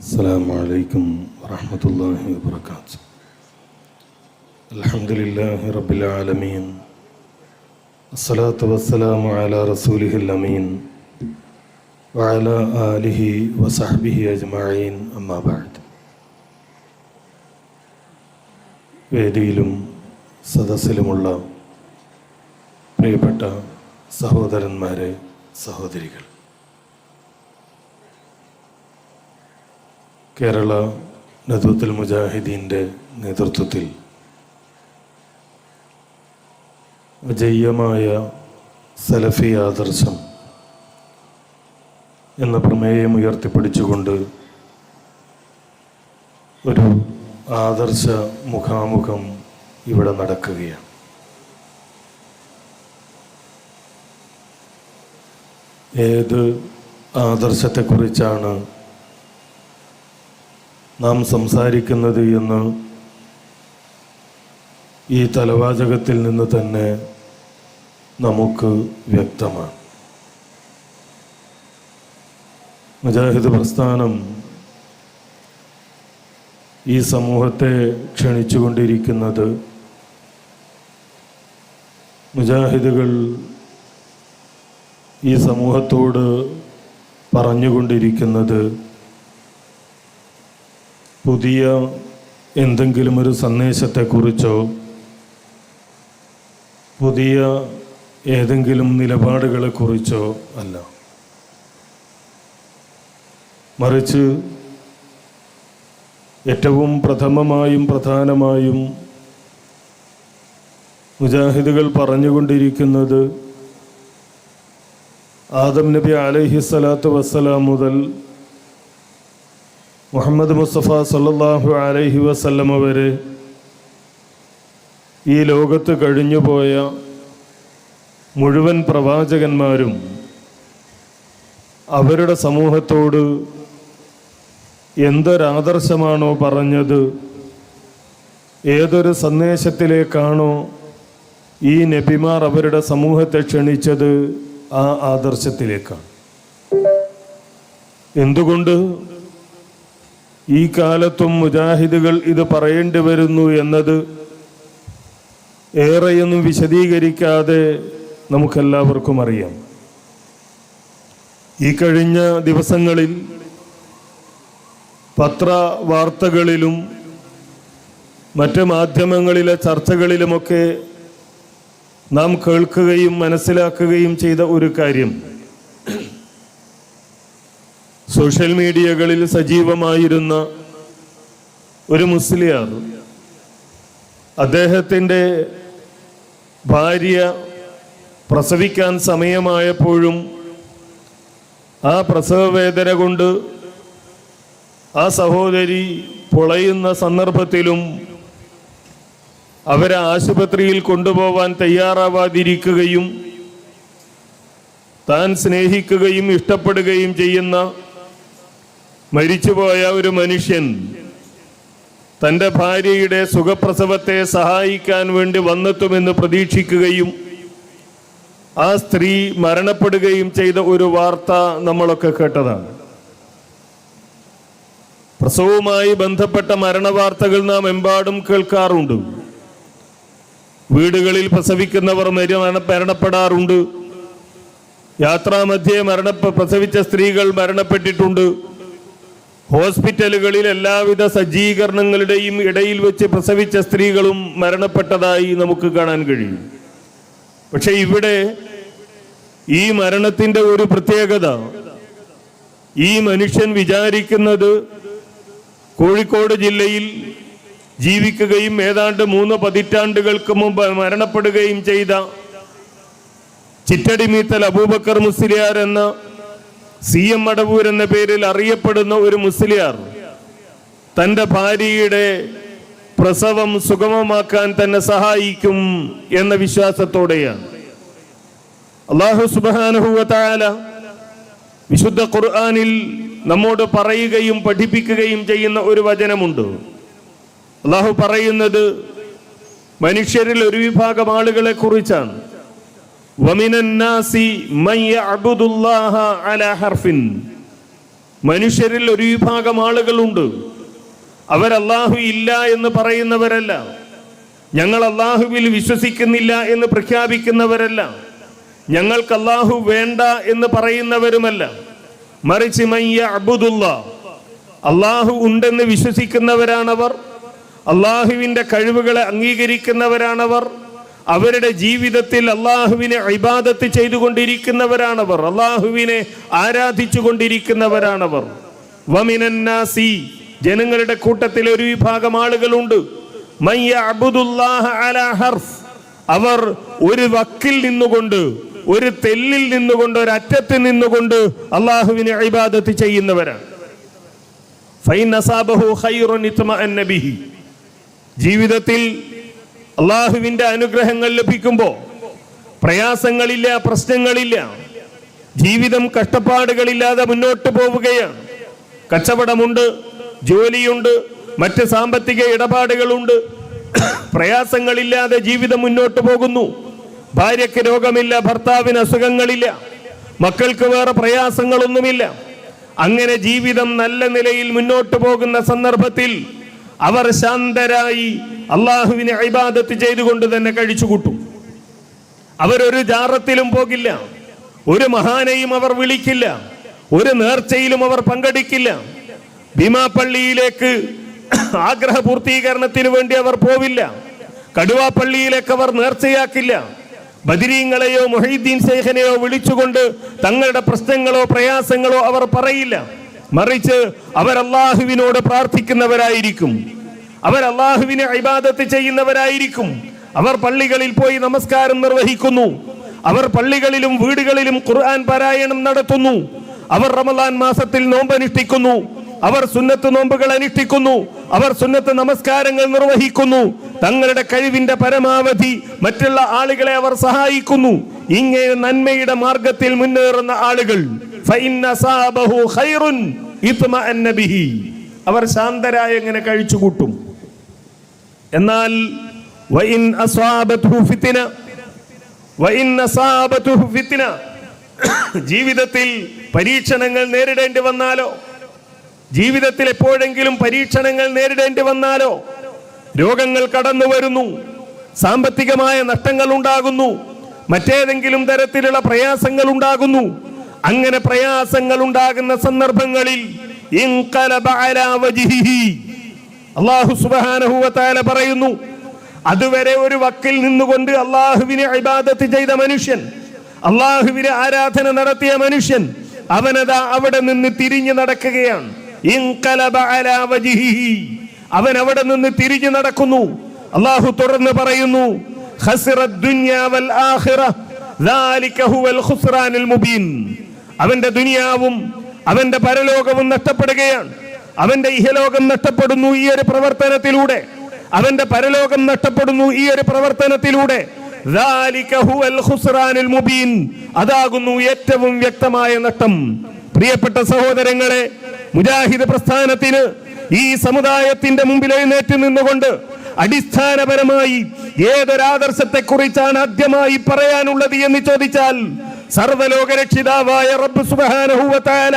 السلام عليكم ورحمة الله وبركاته الحمد لله رب العالمين الصلاة والسلام على رسوله الأمين وعلى آله وصحبه أجمعين أما بعد വേദിയിലും സദസ്സിലുമുള്ള പ്രിയപ്പെട്ട സഹോദരന്മാരെ സഹോദരികൾ കേരള നദുത്തുൽ മുജാഹിദീന്റെ നേതൃത്വത്തിൽ വിജയമായ സലഫി ആദർശം എന്ന പ്രമേയം ഉയർത്തിപ്പിടിച്ചുകൊണ്ട് ഒരു ആദർശ മുഖാമുഖം ഇവിടെ നടക്കുകയാണ്. ഏത് ആദർശത്തെക്കുറിച്ചാണ് നാം സംസാരിക്കുന്നത് എന്ന് ഈ തലവാചകത്തിൽ നിന്ന് തന്നെ നമുക്ക് വ്യക്തമാണ്. മുജാഹിദ് പ്രസ്ഥാനം ഈ സമൂഹത്തെ ക്ഷണിച്ചുകൊണ്ടിരിക്കുന്നത് മുജാഹിദുകൾ ഈ സമൂഹത്തോട് പറഞ്ഞുകൊണ്ടിരിക്കുന്നത് പുതിയ എന്തെങ്കിലും ഒരു സന്ദേശത്തെക്കുറിച്ചോ പുതിയ ഏതെങ്കിലും നിലപാടുകളെക്കുറിച്ചോ അല്ല. മറിച്ച് ഏറ്റവും പ്രഥമമായും പ്രധാനമായും മുജാഹിദുകൾ പറഞ്ഞുകൊണ്ടിരിക്കുന്നത് ആദം നബി അലൈഹി സ്വലാത്തു വസ്സലാം മുതൽ മുഹമ്മദ് മുസ്തഫ സല്ലല്ലാഹു അലൈഹി വസല്ലമ വരെ ഈ ലോകത്ത് കഴിഞ്ഞുപോയ മുഴുവൻ പ്രവാചകന്മാരും അവരുടെ സമൂഹത്തോട് എന്തൊരാദർശമാണോ പറഞ്ഞത് ഏതൊരു സന്ദേശത്തിലേക്കാണോ ഈ നബിമാർ അവരുടെ സമൂഹത്തെ ക്ഷണിച്ചത് ആ ആദർശത്തിലേക്കാണ്. എന്തുകൊണ്ട്? ഈ കാലത്തും മുജാഹിദുകൾ ഇത് പറയേണ്ടി വരുന്നു എന്നത് ഏറെയൊന്നും വിശദീകരിക്കാതെ നമുക്കെല്ലാവർക്കും അറിയാം. ഈ കഴിഞ്ഞ ദിവസങ്ങളിൽ പത്ര വാർത്തകളിലും മറ്റ് മാധ്യമങ്ങളിലെ ചർച്ചകളിലുമൊക്കെ നാം കേൾക്കുകയും മനസ്സിലാക്കുകയും ചെയ്ത ഒരു കാര്യം. സോഷ്യൽ മീഡിയകളിൽ സജീവമായിരുന്ന ഒരു മുസ്ലിയാർ. അദ്ദേഹത്തിന്റെ ഭാര്യ പ്രസവിക്കാൻ സമയമായപ്പോഴും ആ പ്രസവവേദന കൊണ്ട് ആ സഹോദരി പൊളയുന്ന സന്ദർഭത്തിലും അവരെ ആശുപത്രിയിൽ കൊണ്ടുപോവാൻ തയ്യാറാവാതിരിക്കുകയും താൻ സ്നേഹിക്കുകയും ഇഷ്ടപ്പെടുകയും ചെയ്യുന്ന മരിച്ചുപോയ ഒരു മനുഷ്യൻ തന്റെ ഭാര്യയുടെ സുഖപ്രസവത്തെ സഹായിക്കാൻ വേണ്ടി വന്നെത്തുമെന്ന് പ്രതീക്ഷിക്കുകയും ആ സ്ത്രീ മരണപ്പെടുകയും ചെയ്ത ഒരു വാർത്ത നമ്മളൊക്കെ കേട്ടതാണ്. പ്രസവവുമായി ബന്ധപ്പെട്ട മരണവാർത്തകൾ നാം എമ്പാടും കേൾക്കാറുണ്ട്. വീടുകളിൽ പ്രസവിക്കുന്നവർ മരണ മരണപ്പെടാറുണ്ട്. യാത്രാമധ്യേ മരണ പ്രസവിച്ച സ്ത്രീകൾ മരണപ്പെട്ടിട്ടുണ്ട്. ഹോസ്പിറ്റലുകളിൽ എല്ലാവിധ സജ്ജീകരണങ്ങളുടെയും ഇടയിൽ വെച്ച് പ്രസവിച്ച സ്ത്രീകളും മരണപ്പെട്ടതായി നമുക്ക് കാണാൻ കഴിയും. പക്ഷെ ഇവിടെ ഈ മരണത്തിന്റെ ഒരു പ്രത്യേകത ഈ മനുഷ്യൻ വിചാരിക്കുന്നത് കോഴിക്കോട് ജില്ലയിൽ ജീവിക്കുകയും ഏതാണ്ട് മൂന്ന് പതിറ്റാണ്ടുകൾക്ക് മുമ്പ് മരണപ്പെടുകയും ചെയ്ത ചിറ്റടിമീത്തൽ അബൂബക്കർ മുസ്ലിയാർ എന്ന സി എം മടവൂർ എന്ന പേരിൽ അറിയപ്പെടുന്ന ഒരു മുസ്ലിയാർ തന്റെ ഭാര്യയുടെ പ്രസവം സുഗമമാക്കാൻ തന്നെ സഹായിക്കും എന്ന വിശ്വാസത്തോടെയാണ്. അള്ളാഹു സുബാനുഹുവല വിശുദ്ധ ഖുർആാനിൽ നമ്മോട് പറയുകയും പഠിപ്പിക്കുകയും ചെയ്യുന്ന ഒരു വചനമുണ്ട്. അള്ളാഹു പറയുന്നത് മനുഷ്യരിൽ ഒരു വിഭാഗം ആളുകളെ കുറിച്ചാണ് വമിനന്നാസി മൻ യഅ്ബുദുല്ലാഹ അലാ ഹർഫിൻ മനുഷ്യരിൽ ഒരു വിഭാഗം ആളുകളുണ്ട്. അവർ അള്ളാഹു ഇല്ല എന്ന് പറയുന്നവരല്ല. ഞങ്ങൾ അള്ളാഹുവിൽ വിശ്വസിക്കുന്നില്ല എന്ന് പ്രഖ്യാപിക്കുന്നവരല്ല. ഞങ്ങൾക്ക് അള്ളാഹു വേണ്ട എന്ന് പറയുന്നവരുമല്ല. മറിച്ച് മയ്യ അബുദുല്ല അള്ളാഹു ഉണ്ടെന്ന് വിശ്വസിക്കുന്നവരാണവർ. അള്ളാഹുവിന്റെ കഴിവുകളെ അംഗീകരിക്കുന്നവരാണവർ. അവരുടെ ജീവിതത്തിൽ അള്ളാഹുവിനെ ഇബാദത്ത് ചെയ്തുകൊണ്ടിരിക്കുന്നവരാണവർ. അള്ളാഹുവിനെ ആരാധിച്ചു കൊണ്ടിരിക്കുന്നവരാണവർ വമിനന്നാസി ജനങ്ങളുടെ കൂട്ടത്തിൽ ഒരു വിഭാഗം ആളുകളുണ്ട്. ഹർഫ് അവർ ഒരു വക്കിൽ നിന്നുകൊണ്ട് ഒരു തെല്ലിൽ നിന്നുകൊണ്ട് ഒരു അറ്റത്ത് നിന്നുകൊണ്ട് അള്ളാഹുവിനെ ഇബാദത്ത് ചെയ്യുന്നവരാണ്. ജീവിതത്തിൽ അള്ളാഹുവിന്റെ അനുഗ്രഹങ്ങൾ ലഭിക്കുമ്പോൾ പ്രയാസങ്ങളില്ല പ്രശ്നങ്ങളില്ല. ജീവിതം കഷ്ടപ്പാടുകളില്ലാതെ മുന്നോട്ട് പോവുകയാണ്. കച്ചവടമുണ്ട് ജോലിയുണ്ട് മറ്റ് സാമ്പത്തിക ഇടപാടുകളുണ്ട്. പ്രയാസങ്ങളില്ലാതെ ജീവിതം മുന്നോട്ട് പോകുന്നു. ഭാര്യയ്ക്ക് രോഗമില്ല ഭർത്താവിന് അസുഖങ്ങളില്ല മക്കൾക്ക് വേറെ പ്രയാസങ്ങളൊന്നുമില്ല. അങ്ങനെ ജീവിതം നല്ല നിലയിൽ മുന്നോട്ട് പോകുന്ന സന്ദർഭത്തിൽ അവർ ശാന്തരായി അള്ളാഹുവിനെ ഇബാദത്ത് ചെയ്തുകൊണ്ട് തന്നെ കഴിച്ചുകൂട്ടും അവരൊരു ജാറത്തിലും പോകില്ല. ഒരു മഹാനെയും അവർ വിളിക്കില്ല. ഒരു നേർച്ചയിലും അവർ പങ്കെടുക്കില്ല. ഭീമാപ്പള്ളിയിലേക്ക് ആഗ്രഹ പൂർത്തീകരണത്തിന് വേണ്ടി അവർ പോവില്ല. കടുവാപ്പള്ളിയിലേക്ക് അവർ നേർച്ചയാക്കില്ല. ബദിരീങ്ങളെയോ മൊഹീദ്ദീൻ ശേഖനെയോ വിളിച്ചുകൊണ്ട് തങ്ങളുടെ പ്രശ്നങ്ങളോ പ്രയാസങ്ങളോ അവർ പറയില്ല. മറിച്ച് അവർ അള്ളാഹുവിനോട് പ്രാർത്ഥിക്കുന്നവരായിരിക്കും. അവർ അള്ളാഹുവിനെ ഇബാദത്ത് ചെയ്യുന്നവരായിരിക്കും. അവർ പള്ളികളിൽ പോയി നമസ്കാരം നിർവഹിക്കുന്നു. അവർ പള്ളികളിലും വീടുകളിലും ഖുർആൻ പാരായണം നടത്തുന്നു. അവർ റമദാൻ മാസത്തിൽ നോമ്പ് അനുഷ്ഠിക്കുന്നു. അവർ സുന്നത്ത് നോമ്പുകൾ അനുഷ്ഠിക്കുന്നു. അവർ സുന്നത്ത് നമസ്കാരങ്ങൾ നിർവഹിക്കുന്നു. തങ്ങളുടെ കഴിവിന്റെ പരമാവധി മറ്റുള്ള ആളുകളെ അവർ സഹായിക്കുന്നു. ഇങ്ങനെ നന്മയുടെ മാർഗത്തിൽ മുന്നേറുന്ന ആളുകൾ. അവർ ശാന്തരായി എങ്ങനെ കഴിച്ചു കൂട്ടും? എന്നാൽ ജീവിതത്തിൽ പരീക്ഷണങ്ങൾ നേരിടേണ്ടി വന്നാലോ? ജീവിതത്തിൽ എപ്പോഴെങ്കിലും പരീക്ഷണങ്ങൾ നേരിടേണ്ടി വന്നാലോ? രോഗങ്ങൾ കടന്നു വരുന്നു സാമ്പത്തികമായ നഷ്ടങ്ങൾ ഉണ്ടാകുന്നു മറ്റേതെങ്കിലും തരത്തിലുള്ള പ്രയാസങ്ങൾ ഉണ്ടാകുന്നു അങ്ങനെ പ്രയാസങ്ങൾ ഉണ്ടാകുന്ന സന്ദർഭങ്ങളിൽ ഇൻഖലബ അലാ വജ്ഹിഹി. അള്ളാഹു സുബ്ഹാനഹു വ തആല പറയുന്നു അതുവരെ ഒരു വക്കിൽ നിന്നുകൊണ്ട് അള്ളാഹുവിനെ ഇബാദത്ത് ചെയ്ത മനുഷ്യൻ അള്ളാഹുവിനെ ആരാധന നടത്തിയ മനുഷ്യൻ അവനതാ അവിടെ നിന്ന് തിരിഞ്ഞു നടക്കുകയാണ് ഇൻഖലബ അലാ വജ്ഹിഹി. അവൻ അവിടെ നിന്ന് തിരിഞ്ഞു നടക്കുന്നു അള്ളാഹു തുറന്ന് പറയുന്നു ഖസിറത് ദുനിയ വൽ ആഖിറ ذلك هو الخسران المبين അവന്റെ ദുനിയാവും അവന്റെ പരലോകവും നഷ്ടപ്പെടുകയാണ്. അവന്റെ ഇഹലോകം നഷ്ടപ്പെടുന്നു ഈ ഒരു പ്രവർത്തനത്തിലൂടെ. അവന്റെ പരലോകം നഷ്ടപ്പെടുന്നു ഈ ഒരു പ്രവർത്തനത്തിലൂടെ. അതാകുന്നു ഏറ്റവും വ്യക്തമായ നഷ്ടം. പ്രിയപ്പെട്ട സഹോദരങ്ങളെ മുജാഹിദ് പ്രസ്ഥാനത്തിന് ഈ സമുദായത്തിന്റെ മുമ്പിൽ എഴുന്നേറ്റ് നിന്നുകൊണ്ട് അടിസ്ഥാനപരമായി ഏതൊരാദർശത്തെക്കുറിച്ചാണ് ആദ്യമായി പറയാനുള്ളത് എന്ന് ചോദിച്ചാൽ സർവലോക രക്ഷിതാവായ റബ്ബ് തആല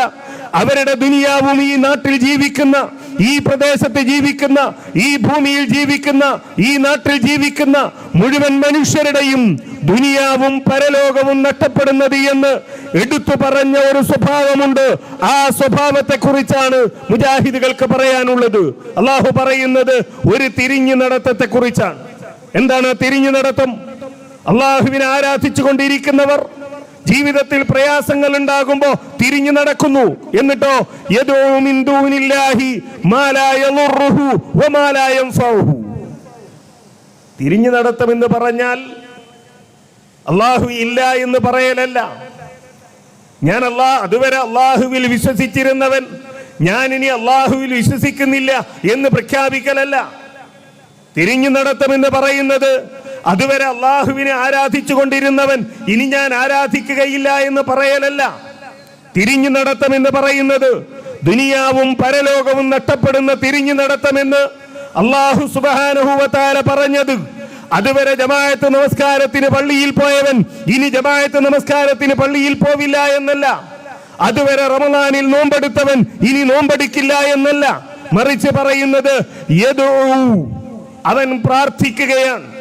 അവരുടെ ദുനിയാവും ഈ നാട്ടിൽ ജീവിക്കുന്ന ഈ പ്രദേശത്ത് ജീവിക്കുന്ന ഈ ഭൂമിയിൽ ജീവിക്കുന്ന ഈ നാട്ടിൽ ജീവിക്കുന്ന മുഴുവൻ മനുഷ്യരുടെയും ദുനിയാവും പരലോകവും നഷ്ടപ്പെടുന്നത് എന്ന് എടുത്തു പറഞ്ഞ ഒരു സ്വഭാവമുണ്ട്. ആ സ്വഭാവത്തെ കുറിച്ചാണ് മുജാഹിദുകൾക്ക് പറയാനുള്ളത്. അള്ളാഹു പറയുന്നത് ഒരു തിരിഞ്ഞു നടത്തത്തെ കുറിച്ചാണ് എന്താണ് തിരിഞ്ഞു നടത്തം? അള്ളാഹുവിനെ ആരാധിച്ചു കൊണ്ടിരിക്കുന്നവർ ജീവിതത്തിൽ പ്രയാസങ്ങൾ ഉണ്ടാകുമ്പോൾ തിരിഞ്ഞു നടക്കുന്നു. എന്നിട്ടോ തിരിഞ്ഞു നടത്തുമെന്ന് പറഞ്ഞാൽ അള്ളാഹു ഇല്ല എന്ന് പറയലല്ല. ഞാൻ അള്ളാ അതുവരെ അള്ളാഹുവിൽ വിശ്വസിച്ചിരുന്നവൻ. ഞാൻ ഇനി അള്ളാഹുവിൽ വിശ്വസിക്കുന്നില്ല എന്ന് പ്രഖ്യാപിക്കലല്ല. തിരിഞ്ഞു നടത്തുമെന്ന് പറയുന്നത് അതുവരെ അള്ളാഹുവിനെ ആരാധിച്ചു കൊണ്ടിരുന്നവൻ ഇനി ഞാൻ ആരാധിക്കുകയില്ല എന്ന് പറയലല്ല. തിരിഞ്ഞു നടത്തമെന്ന് പറയുന്നത് ദുനിയാവും പരലോകവും നഷ്ടപ്പെടുന്ന തിരിഞ്ഞു നടത്തമെന്ന് അള്ളാഹു സുബാനുഹൂവത്താല പറഞ്ഞത്. അതുവരെ ജമായത്ത് നമസ്കാരത്തിന് പള്ളിയിൽ പോയവൻ ഇനി ജമായത്ത് നമസ്കാരത്തിന് പള്ളിയിൽ പോവില്ല എന്നല്ല. അതുവരെ റമദാനിൽ നോമ്പെടുത്തവൻ ഇനി നോമ്പെടുക്കില്ല എന്നല്ല. മറിച്ച് പറയുന്നത്. അവൻ പ്രാർത്ഥിക്കുകയാണ്.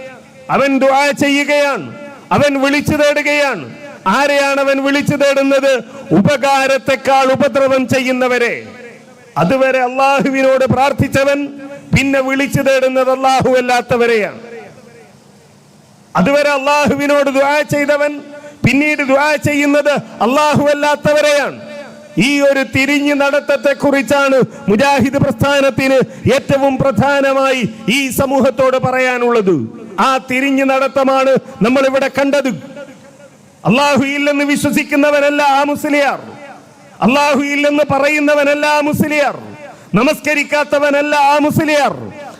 അവൻ ദുആ ചെയ്യുകയാണ്. അവൻ വിളിച്ചു തേടുകയാണ്. ആരെയാണ് അവൻ വിളിച്ചു തേടുന്നത്? ഉപകാരത്തെക്കാൾ ഉപദ്രവം ചെയ്യുന്നവരെ. അതുവരെ അള്ളാഹുവിനോട് പ്രാർത്ഥിച്ചവൻ പിന്നെ വിളിച്ചു തേടുന്നത് അള്ളാഹു അല്ലാത്തവരെയാണ്. അതുവരെ അള്ളാഹുവിനോട് ദുആ ചെയ്തവൻ പിന്നീട് ദുആ ചെയ്യുന്നത് അള്ളാഹു അല്ലാത്തവരെയാണ്. ഈ ഒരു തിരിഞ്ഞു നടത്തത്തെ കുറിച്ചാണ് മുജാഹിദ് പ്രസ്ഥാനത്തിന് ഏറ്റവും പ്രധാനമായി ഈ സമൂഹത്തോട് പറയാനുള്ളത്. ആ തിരിഞ്ഞു നടത്തമാണ് നമ്മൾ ഇവിടെ കണ്ടത്. അള്ളാഹു ഇല്ലെന്ന് വിശ്വസിക്കുന്നവനല്ല ആ മുസ്ലിയാർ. അള്ളാഹു ഇല്ലെന്ന് പറയുന്നവനല്ല ആ മുസ്ലിയാർ. നമസ്കരിക്കാത്തവനല്ല ആ മുസ്ലിയാർ.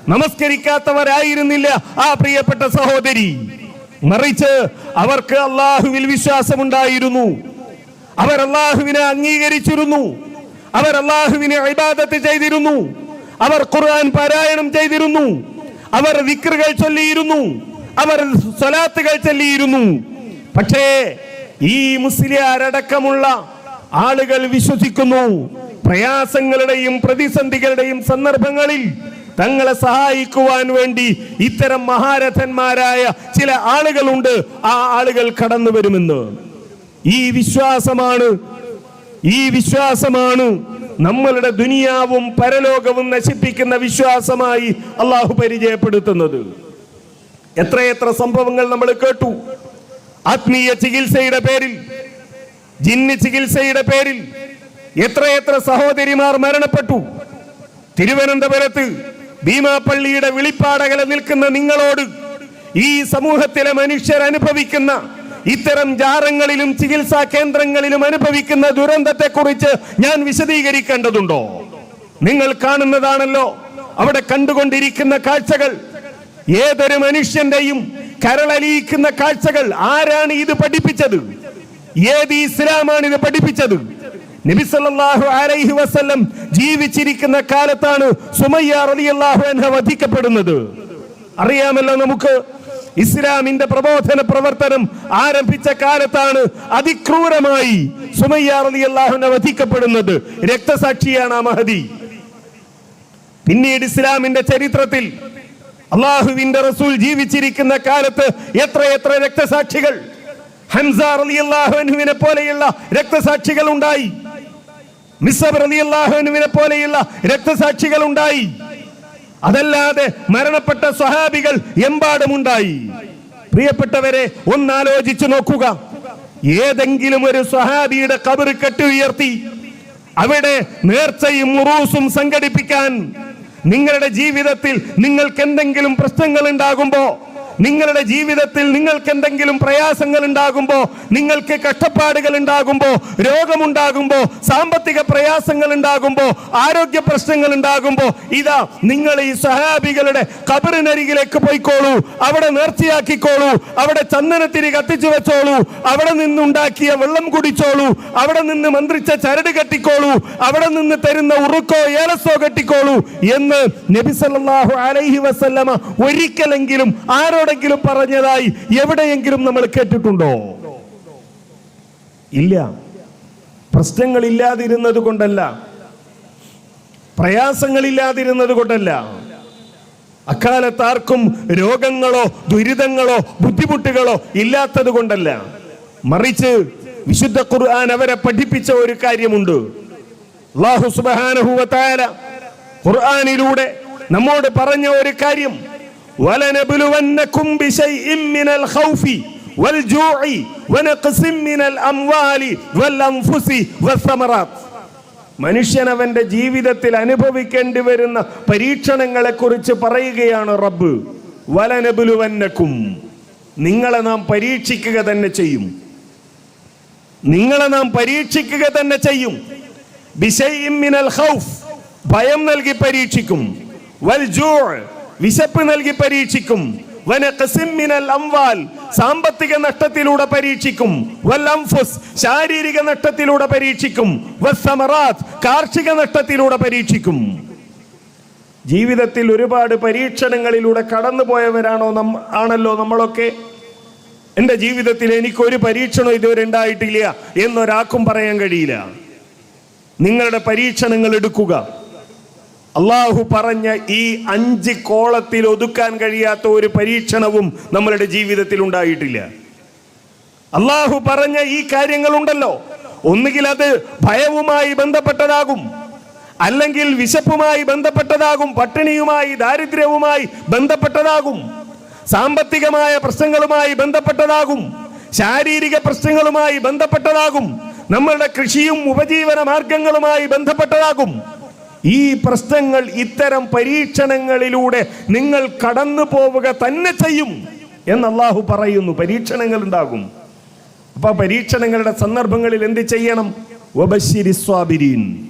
നമസ്കരിക്കാത്തവരായിരുന്നില്ല ആ പ്രിയപ്പെട്ട സഹോദരി. മറിച്ച് അവർക്ക് അള്ളാഹുവിൽ വിശ്വാസമുണ്ടായിരുന്നു. അവർ അള്ളാഹുവിനെ അംഗീകരിച്ചിരുന്നു. അവർ അള്ളാഹുവിനെ ഇബാദത്ത് ചെയ്തിരുന്നു. അവർ ഖുർആൻ പാരായണം ചെയ്തിരുന്നു. അവർ വിക്രുകൾ ചൊല്ലിയിരുന്നു. അവർ സ്വലാത്തുകൾ ചൊല്ലിയിരുന്നു. പക്ഷേ ഈ മുസ്ലിയാരടക്കമുള്ള ആളുകൾ വിശ്വസിക്കുന്നു. പ്രയാസങ്ങളുടെയും പ്രതിസന്ധികളുടെയും സന്ദർഭങ്ങളിൽ തങ്ങളെ സഹായിക്കുവാൻ വേണ്ടി ഇത്തരം മഹാരഥന്മാരായ ചില ആളുകളുണ്ട്. ആ ആളുകൾ കടന്നു വരുമെന്ന് ഈ വിശ്വാസമാണ്. ഈ വിശ്വാസമാണ്. നമ്മളുടെ ദുനിയാവും പരലോകവും നശിപ്പിക്കുന്ന വിശ്വാസമായി അള്ളാഹു പരിചയപ്പെടുത്തുന്നത്. എത്രയെത്ര സംഭവങ്ങൾ നമ്മൾ കേട്ടു. ആത്മീയ ചികിത്സയുടെ പേരിൽ ജിന്നി ചികിത്സയുടെ പേരിൽ എത്രയെത്ര സഹോദരിമാർ മരണപ്പെട്ടു. തിരുവനന്തപുരത്ത് ഭീമാപ്പള്ളിയുടെ വിളിപ്പാടകളെ നിൽക്കുന്ന നിങ്ങളോട് ഈ സമൂഹത്തിലെ മനുഷ്യർ അനുഭവിക്കുന്ന ഇത്തരം ജാരങ്ങളിലും ചികിത്സാ കേന്ദ്രങ്ങളിലും അനുഭവിക്കുന്ന ദുരന്തത്തെക്കുറിച്ച് ഞാൻ വിശദീകരിക്കേണ്ടതുണ്ടോ? നിങ്ങൾ കാണുന്നതാണല്ലോ അവിടെ കണ്ടുകൊണ്ടിരിക്കുന്ന കാഴ്ചകൾ. ഏതൊരു മനുഷ്യന്റെയും കരളലിയിക്കുന്ന കാഴ്ചകൾ. ആരാണ് ഇത് പഠിപ്പിച്ചത്? ഏത് ഇസ്ലാമാണ് ഇത് പഠിപ്പിച്ചത്? നബി സല്ലല്ലാഹു അലൈഹി വസല്ലം ജീവിച്ചിരിക്കുന്ന കാലത്താണ് സുമയ്യ റളിയല്ലാഹു അൻഹ വധിക്കപ്പെടുന്നത്. അറിയാമല്ലോ നമുക്ക് ഇസ്ലാമിന്റെ പ്രബോധന പ്രവർത്തനം ആരംഭിച്ച കാലത്താണ് അതിക്രൂരമായി സുമയ്യ വധിക്കപ്പെടുന്നത്. രക്തസാക്ഷിയാണ് ആ മഹദി. പിന്നീട് ഇസ്ലാമിന്റെ ചരിത്രത്തിൽ അള്ളാഹുവിന്റെ റസൂൽ ജീവിച്ചിരിക്കുന്ന കാലത്ത് എത്ര എത്ര രക്തസാക്ഷികൾ ഹംസ റളിയല്ലാഹു അൻഹുവിനെ പോലെയുള്ള രക്തസാക്ഷികൾ ഉണ്ടായി മിസബ് അലി അൻഹുവിനെ പോലെയുള്ള രക്തസാക്ഷികൾ ഉണ്ടായി അതല്ലാതെ മരണപ്പെട്ട സ്വഹാബികൾ എമ്പാടുമുണ്ടായി. പ്രിയപ്പെട്ടവരെ ഒന്നാലോചിച്ചു നോക്കുക. ഏതെങ്കിലും ഒരു സ്വഹാബിയുടെ കബറ് കെട്ടി ഉയർത്തി അവിടെ നേർച്ചയും മുറൂസും സംഘടിപ്പിക്കാൻ നിങ്ങളുടെ ജീവിതത്തിൽ നിങ്ങൾക്ക് എന്തെങ്കിലും പ്രശ്നങ്ങൾ ഉണ്ടാകുമ്പോ നിങ്ങളുടെ ജീവിതത്തിൽ നിങ്ങൾക്ക് എന്തെങ്കിലും പ്രയാസങ്ങൾ ഉണ്ടാകുമ്പോൾ നിങ്ങൾക്ക് കഷ്ടപ്പാടുകൾ ഉണ്ടാകുമ്പോ രോഗമുണ്ടാകുമ്പോ സാമ്പത്തിക പ്രയാസങ്ങൾ ഉണ്ടാകുമ്പോൾ ആരോഗ്യ പ്രശ്നങ്ങൾ ഉണ്ടാകുമ്പോൾ ഇതാ നിങ്ങൾ ഈ സഹാബികളുടെ കബറിനരികിലേക്ക് പോയിക്കോളൂ അവിടെ നേർച്ചയാക്കിക്കോളൂ അവിടെ ചന്ദനത്തിരി കത്തിച്ചു വെച്ചോളൂ അവിടെ നിന്നുണ്ടാക്കിയ വെള്ളം കുടിച്ചോളൂ അവിടെ നിന്ന് മന്ത്രിച്ച ചരട് കെട്ടിക്കോളൂ അവിടെ നിന്ന് തരുന്ന ഉറുക്കോ ഏലസോ കെട്ടിക്കോളൂ എന്ന് നബി സല്ലല്ലാഹു അലൈഹി വസല്ലമ ഒരിക്കലെങ്കിലും ആരോടെങ്കിലും പറഞ്ഞതായി എവിടെയെങ്കിലും നമ്മൾ കേട്ടിട്ടുണ്ടോ? ഇല്ല. പ്രശ്നങ്ങൾ ഇല്ലാതിരുന്നത് കൊണ്ടല്ല. പ്രയാസങ്ങളില്ലാതിരുന്നത് കൊണ്ടല്ല. അക്കാലത്ത് ആർക്കും രോഗങ്ങളോ ദുരിതങ്ങളോ ബുദ്ധിമുട്ടുകളോ ഇല്ലാത്തത് കൊണ്ടല്ല. മറിച്ച് വിശുദ്ധ ഖുർആൻ അവരെ പഠിപ്പിച്ച ഒരു കാര്യമുണ്ട്. സുബ്ഹാനഹു ഖുർആാനിലൂടെ ഖുർആനിലൂടെ നമ്മോട് പറഞ്ഞ ഒരു കാര്യം വലനബ്ലുവന്നകും ബിശൈഇൻ മിനൽ ഖൗഫി والجوع ونقص من الأموال والأنفس والثمرات മനുഷ്യൻ അവന്റെ ജീവിതത്തിൽ അനുഭവിക്കേണ്ടി വരുന്ന പരീക്ഷണങ്ങളെ കുറിച്ച് പറയുകയാണ് റബ്ബ് വലനബുലുവന്നക്കും നിങ്ങളെ നാം പരീക്ഷിക്കുക തന്നെ ചെയ്യും നിങ്ങളെ നാം പരീക്ഷിക്കുക തന്നെ ചെയ്യും ബിശൈഇൻ മിനൽ ഖൗഫ് ഭയം നൽകി പരീക്ഷിക്കും വൽ ജൂ' വിശപ്പ് നൽകി പരീക്ഷിക്കും. സാമ്പത്തിക നഷ്ടത്തിലൂടെ പരീക്ഷിക്കും. ശാരീരിക നഷ്ടത്തിലൂടെ പരീക്ഷിക്കും. കാർഷിക നഷ്ടത്തിലൂടെ പരീക്ഷിക്കും. ജീവിതത്തിൽ ഒരുപാട് പരീക്ഷണങ്ങളിലൂടെ കടന്നുപോയവരാണോ നം ആണല്ലോ നമ്മളൊക്കെ? എന്റെ ജീവിതത്തിൽ എനിക്കൊരു പരീക്ഷണം ഇതുവരെ ഉണ്ടായിട്ടില്ല എന്നൊരാൾക്കും പറയാൻ കഴിയില്ല. നിങ്ങളുടെ പരീക്ഷണങ്ങൾ എടുക്കുക. അള്ളാഹു പറഞ്ഞ ഈ അഞ്ച് കോളത്തിൽ ഒതുക്കാൻ കഴിയാത്ത ഒരു പരീക്ഷണവും നമ്മളുടെ ജീവിതത്തിൽ ഉണ്ടായിട്ടില്ല. അള്ളാഹു പറഞ്ഞ ഈ കാര്യങ്ങളുണ്ടല്ലോ. ഒന്നുകിൽ അത് ഭയവുമായി ബന്ധപ്പെട്ടതാകും അല്ലെങ്കിൽ വിശപ്പുമായി ബന്ധപ്പെട്ടതാകും പട്ടിണിയുമായി ദാരിദ്ര്യവുമായി ബന്ധപ്പെട്ടതാകും സാമ്പത്തികമായ പ്രശ്നങ്ങളുമായി ബന്ധപ്പെട്ടതാകും ശാരീരിക പ്രശ്നങ്ങളുമായി ബന്ധപ്പെട്ടതാകും നമ്മളുടെ കൃഷിയും ഉപജീവന മാർഗങ്ങളുമായി ബന്ധപ്പെട്ടതാകും. ഈ പ്രശ്നങ്ങൾ ഇത്തരം പരീക്ഷണങ്ങളിലൂടെ നിങ്ങൾ കടന്നു പോവുക തന്നെ ചെയ്യും എന്ന് അള്ളാഹു പറയുന്നു. പരീക്ഷണങ്ങൾ ഉണ്ടാകും. അപ്പൊ പരീക്ഷണങ്ങളുടെ സന്ദർഭങ്ങളിൽ എന്ത് ചെയ്യണം? വബശ്ശിരി സ്വാബിരീൻ.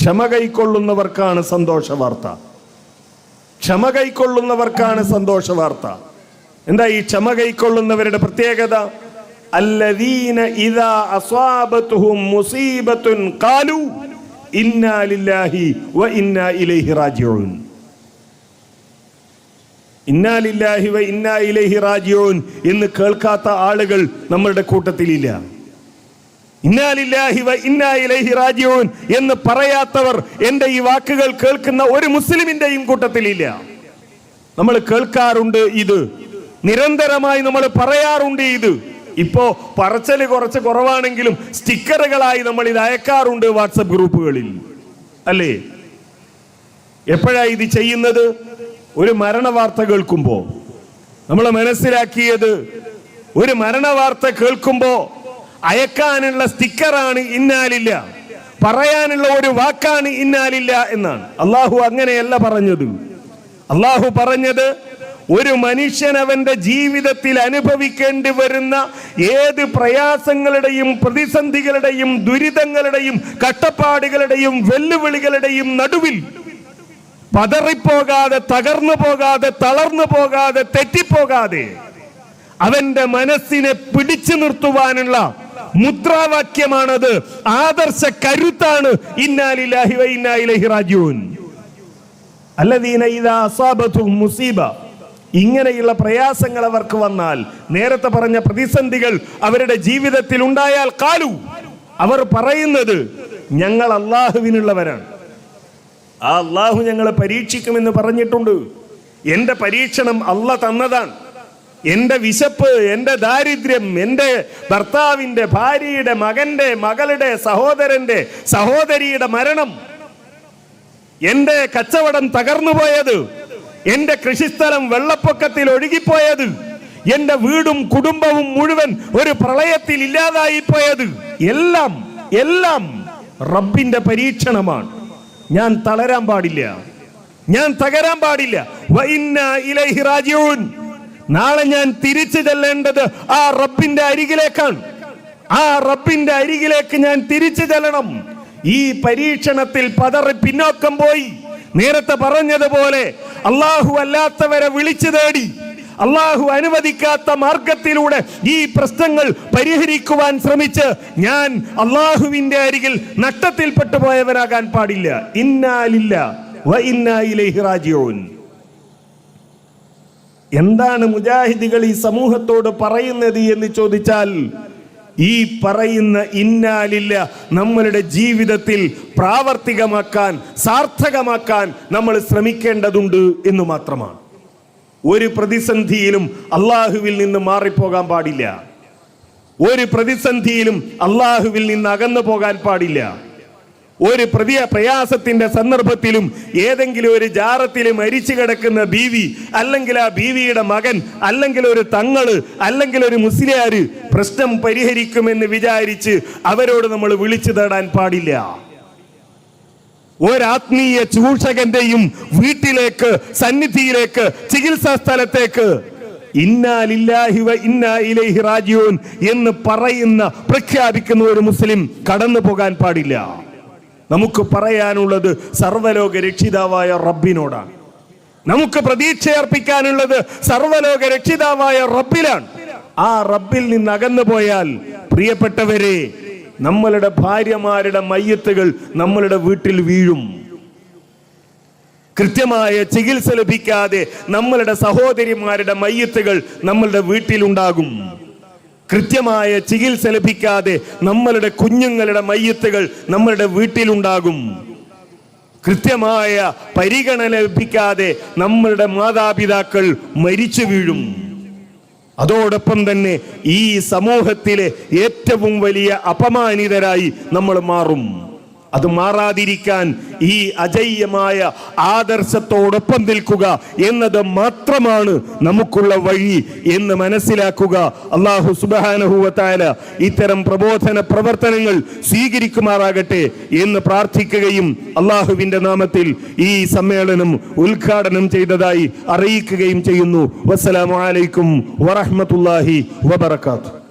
ക്ഷമ കൈക്കൊള്ളുന്നവർക്കാണ് സന്തോഷ വാർത്ത. ക്ഷമ കൈക്കൊള്ളുന്നവർക്കാണ് സന്തോഷ വാർത്ത. എന്താ ഈ ക്ഷമ കൈക്കൊള്ളുന്നവരുടെ പ്രത്യേകത? അല്ലദീന ഇദാ അസ്വാബത്തുഹും മുസീബത്തുൻ ഖാലു. വ ഇന്നാ ഇലൈഹി റാജിഊൻ. വ ഇന്നാ ഇലൈഹി റാജിഊൻ എന്ന് കേൾക്കാത്ത ആളുകൾ നമ്മളുടെ കൂട്ടത്തിലില്ല. ഇല്ല ലില്ലാഹി വ ഇന്നാ ഇലൈഹി റാജിഊൻ എന്ന് പറയാത്തവർ എന്റെ ഈ വാക്കുകൾ കേൾക്കുന്ന ഒരു മുസ്ലിമിന്റെയും കൂട്ടത്തിലില്ല. നമ്മൾ കേൾക്കാറുണ്ട് ഇത്. നിരന്തരമായി നമ്മൾ പറയാറുണ്ട് ഇത്. ഇപ്പോ പറച്ചൽ കുറച്ച് കുറവാണെങ്കിലും സ്റ്റിക്കറുകളായി നമ്മൾ ഇത് അയക്കാറുണ്ട് വാട്സപ്പ് ഗ്രൂപ്പുകളിൽ. അല്ലേ? എപ്പോഴാ ഇത് ചെയ്യുന്നത്? ഒരു മരണ വാർത്ത കേൾക്കുമ്പോ. നമ്മൾ മനസ്സിലാക്കിയത് ഒരു മരണ വാർത്ത കേൾക്കുമ്പോ അയക്കാനുള്ള സ്റ്റിക്കറാണ് ഇന്നാലില്ല. പറയാനുള്ള ഒരു വാക്കാണ് ഇന്നാലില്ല എന്നാണ്. അള്ളാഹു അങ്ങനെയല്ല പറഞ്ഞത്. അള്ളാഹു പറഞ്ഞത് ഒരു മനുഷ്യൻ അവന്റെ ജീവിതത്തിൽ അനുഭവിക്കേണ്ടി വരുന്ന ഏത് പ്രയാസങ്ങളുടെയും പ്രതിസന്ധികളുടെയും ദുരിതങ്ങളുടെയും കട്ടപ്പാടുകളുടെയും വെല്ലുവിളികളുടെയും നടുവിൽ പതറിപ്പോകാതെ തകർന്നു പോകാതെ തളർന്നു പോകാതെ തെറ്റിപ്പോകാതെ അവന്റെ മനസ്സിനെ പിടിച്ചു നിർത്തുവാനുള്ള മുദ്രാവാക്യമാണത്. ആദർശ കരുത്താണ്. ഇന്നാലിലാഹി വ ഇന്നാ ഇലൈഹി റാജിഊൻ അല്ലദീന ഇദാ അസാബതു മുസീബ ഇങ്ങനെയുള്ള പ്രയാസങ്ങൾ അവർക്ക് വന്നാൽ നേരത്തെ പറഞ്ഞ പ്രതിസന്ധികൾ അവരുടെ ജീവിതത്തിൽ ഉണ്ടായാൽ കാലു. അവർ പറയുന്നത് ഞങ്ങൾ അള്ളാഹുവിനുള്ളവരാണ്. ആ അള്ളാഹു ഞങ്ങളെ പരീക്ഷിക്കുമെന്ന് പറഞ്ഞിട്ടുണ്ട്. എന്റെ പരീക്ഷണം അല്ല തന്നതാണ്. എന്റെ വിശപ്പ് എന്റെ ദാരിദ്ര്യം എന്റെ ഭർത്താവിന്റെ ഭാര്യയുടെ മകന്റെ മകളുടെ സഹോദരന്റെ സഹോദരിയുടെ മരണം. എന്റെ കച്ചവടം തകർന്നുപോയത് എന്റെ കൃഷിസ്ഥലം വെള്ളപ്പൊക്കത്തിൽ ഒഴുകിപ്പോയത്. എന്റെ വീടും കുടുംബവും മുഴുവൻ ഒരു പ്രളയത്തിൽ ഇല്ലാതായി പോയത് എല്ലാം എല്ലാം റബ്ബിന്റെ പരീക്ഷണമാണ്. ഞാൻ തളരാൻ പാടില്ല. ഞാൻ തകരാൻ പാടില്ല. നാളെ ഞാൻ തിരിച്ചു ചെല്ലേണ്ടത് ആ റബ്ബിന്റെ അരികിലേക്കാണ്. ആ റബ്ബിന്റെ അരികിലേക്ക് ഞാൻ തിരിച്ചു ചെല്ലണം. ഈ പരീക്ഷണത്തിൽ പതറി പിന്നോക്കം പോയി. നേരത്തെ പറഞ്ഞതുപോലെ അള്ളാഹു അല്ലാത്തവരെ വിളിച്ചു തേടി അള്ളാഹു അനുവദിക്കാത്ത മാർഗത്തിലൂടെ ഈ പ്രശ്നങ്ങൾ പരിഹരിക്കുവാൻ ശ്രമിച്ച് ഞാൻ അള്ളാഹുവിന്റെ അരികിൽ നഷ്ടത്തിൽപ്പെട്ടു പോയവനാകാൻ പാടില്ല. ഇന്നാലില്ല എന്താണ് മുജാഹിദികൾ ഈ സമൂഹത്തോട് പറയുന്നത് എന്ന് ചോദിച്ചാൽ ഈ പറയുന്ന ഇന്നാലില്ല നമ്മളുടെ ജീവിതത്തിൽ പ്രാവർത്തികമാക്കാൻ സാർത്ഥകമാക്കാൻ നമ്മൾ ശ്രമിക്കേണ്ടതുണ്ട് എന്ന് മാത്രമാണ്. ഒരു പ്രതിസന്ധിയിലും അള്ളാഹുവിൽ നിന്ന് മാറിപ്പോകാൻ പാടില്ല. ഒരു പ്രതിസന്ധിയിലും അള്ളാഹുവിൽ നിന്ന് അകന്നു പോകാൻ പാടില്ല. ഒരു പ്രതിയ പ്രയാസത്തിന്റെ സന്ദർഭത്തിലും ഏതെങ്കിലും ഒരു ജാറത്തിൽ മരിച്ചു കിടക്കുന്ന ബീവി അല്ലെങ്കിൽ ആ ബീവിയുടെ മകൻ അല്ലെങ്കിൽ ഒരു തങ്ങൾ അല്ലെങ്കിൽ ഒരു മുസ്ലിയാര് പ്രശ്നം പരിഹരിക്കുമെന്ന് വിചാരിച്ച് അവരോട് നമ്മൾ വിളിച്ചു തേടാൻ പാടില്ല. ഒരാത്മീയ ചൂഷകന്റെയും വീട്ടിലേക്ക് സന്നിധിയിലേക്ക് ചികിത്സാ സ്ഥലത്തേക്ക്. ഇന്നാ ഇലൈഹി എന്ന് പറയുന്ന പ്രഖ്യാപിക്കുന്ന ഒരു മുസ്ലിം കടന്നു പോകാൻ പാടില്ല. നമുക്ക് പറയാനുള്ളത് സർവലോക രക്ഷിതാവായ റബ്ബിനോടാണ്. നമുക്ക് പ്രതീക്ഷ അർപ്പിക്കാനുള്ളത് സർവലോക രക്ഷിതാവായ റബ്ബിലാണ്. ആ റബ്ബിൽ നിന്ന് അകന്നു പോയാൽ പ്രിയപ്പെട്ടവരെ നമ്മളുടെ ഭാര്യമാരുടെ മയ്യത്തുകൾ നമ്മളുടെ വീട്ടിൽ വീഴും. കൃത്യമായ ചികിത്സ ലഭിക്കാതെ നമ്മളുടെ സഹോദരിമാരുടെ മയ്യത്തുകൾ നമ്മളുടെ വീട്ടിലുണ്ടാകും. കൃത്യമായ ചികിത്സ ലഭിക്കാതെ നമ്മളുടെ കുഞ്ഞുങ്ങളുടെ മയ്യത്തുകൾ നമ്മളുടെ വീട്ടിലുണ്ടാകും. കൃത്യമായ പരിഗണന ലഭിക്കാതെ നമ്മളുടെ മാതാപിതാക്കൾ മരിച്ചു വീഴും. അതോടൊപ്പം തന്നെ ഈ സമൂഹത്തിലെ ഏറ്റവും വലിയ അപമാനിതരായി നമ്മൾ മാറും. അത് മാറാതിരിക്കാൻ ഈ അജയ്യമായ ആദർശത്തോടൊപ്പം നിൽക്കുക എന്നത് മാത്രമാണ് നമുക്കുള്ള വഴി എന്ന് മനസ്സിലാക്കുക. അള്ളാഹു സുബാനഹുവത്തായ ഇത്തരം പ്രബോധന പ്രവർത്തനങ്ങൾ സ്വീകരിക്കുമാറാകട്ടെ എന്ന് പ്രാർത്ഥിക്കുകയും അള്ളാഹുവിന്റെ നാമത്തിൽ ഈ സമ്മേളനം ഉദ്ഘാടനം ചെയ്തതായി അറിയിക്കുകയും ചെയ്യുന്നു. വസ്സലാമലൈക്കും വറഹമത്തല്ലാഹി വബർക്കാത്തു